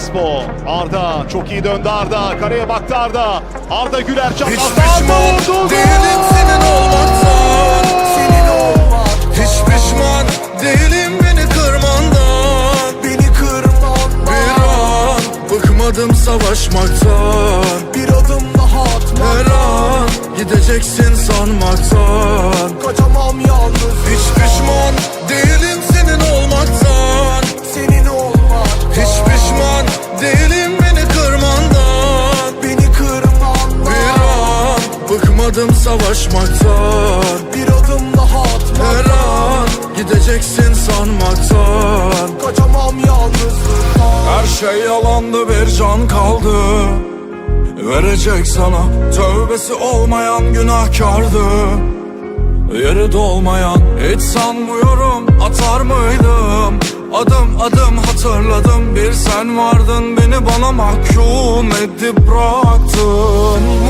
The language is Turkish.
Crespo. Arda çok iyi döndü Arda. Kareye baktı Arda. Arda Güler Hiç çaprazdan pişman vurdu. değilim senin olmaktan Senin olmak Hiç pişman değilim beni kırmandan Beni kırman Bir an bıkmadım savaşmaktan Bir adım daha atma Her an gideceksin sanmaktan Kaçamam yalnız Hiç pişman bıkmadım savaşmaktan Bir adım daha atma Her an gideceksin sanmaktan. Kaçamam yalnızlıktan. Her şey yalandı bir can kaldı. Verecek sana tövbesi olmayan günahkardı. Yeri dolmayan hiç sanmıyorum atar mıydım? Adım adım hatırladım bir sen vardın Beni bana mahkum edip bıraktın